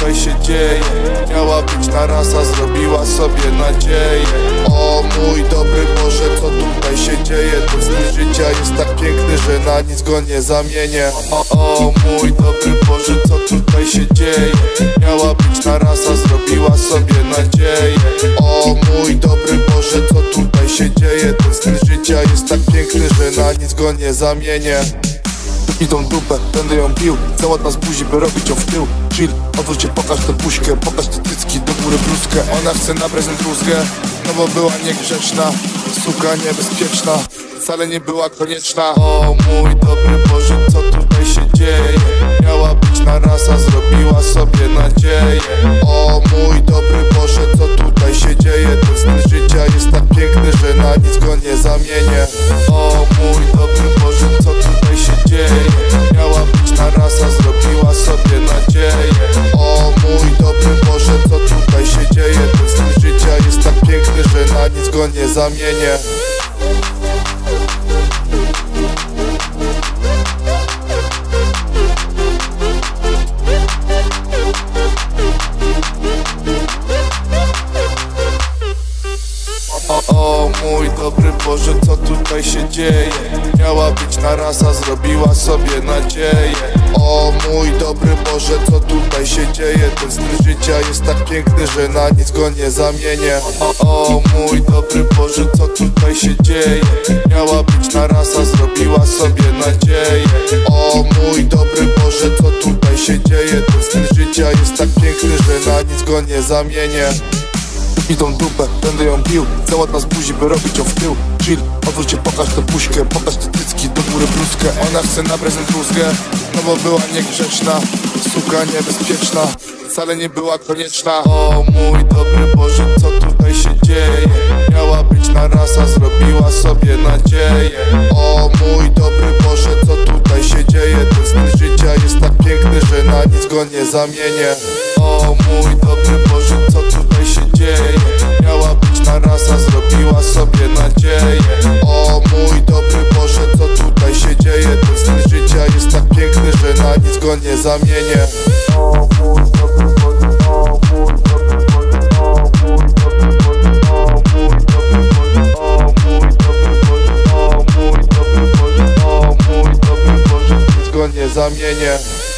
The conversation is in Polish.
tutaj się dzieje? Miała być na rasa, zrobiła sobie nadzieję O mój dobry Boże, co tutaj się dzieje? Ten styl życia jest tak piękny, że na nic go nie zamienię O, o mój dobry Boże, co tutaj się dzieje? Miała być na rasa, zrobiła sobie nadzieję O mój dobry Boże, co tutaj się dzieje? Ten styl życia jest tak piękny, że na nic go nie zamienię Idą dupę, będę ją pił Cała z buzi, by robić ją w tył Chill, odwróć się, pokaż tę puśkę Pokaż te cycki, do góry bluzkę Ona chce na prezent bluzkę No bo była niegrzeczna Suka niebezpieczna Wcale nie była konieczna O mój dobry Boże, co tutaj się dzieje? Miała być na rasa, zrobiła sobie nadzieję O mój dobry Boże, co tutaj się dzieje? Ten styl życia jest tak piękny, że na nic go nie zamienię O mój dobry Boże, co tutaj się dzieje? Ten styl życia jest tak piękny, że na nic go nie zamienię mój dobry Boże, co tutaj się dzieje? Miała być na rasa, zrobiła sobie nadzieję O mój dobry Boże, co tutaj się dzieje? Ten styl życia jest tak piękny, że na nic go nie zamienię O, mój dobry Boże, co tutaj się dzieje? Miała być na rasa, zrobiła sobie nadzieję O mój dobry Boże, co tutaj się dzieje? Ten styl życia jest tak piękny, że na nic go nie zamienię Idą dupę, będę ją bił Cała z buzi, by robić ją w tył. Chill, odwróć się, pokaż tę puśkę Pokaż te cycki, do góry bluzkę. Ona chce na prezent bluzkę No bo była niegrzeczna. Suka niebezpieczna Wcale nie była konieczna. O mój dobry Boże, co tutaj się dzieje? Miała być na rasa, zrobiła sobie nadzieję. O mój dobry Boże, co tutaj się dzieje? Ten styl życia jest tak piękny, że na nic go nie zamienię. O mój dobry Boże, co tutaj tego nie zamienię. Zamienię.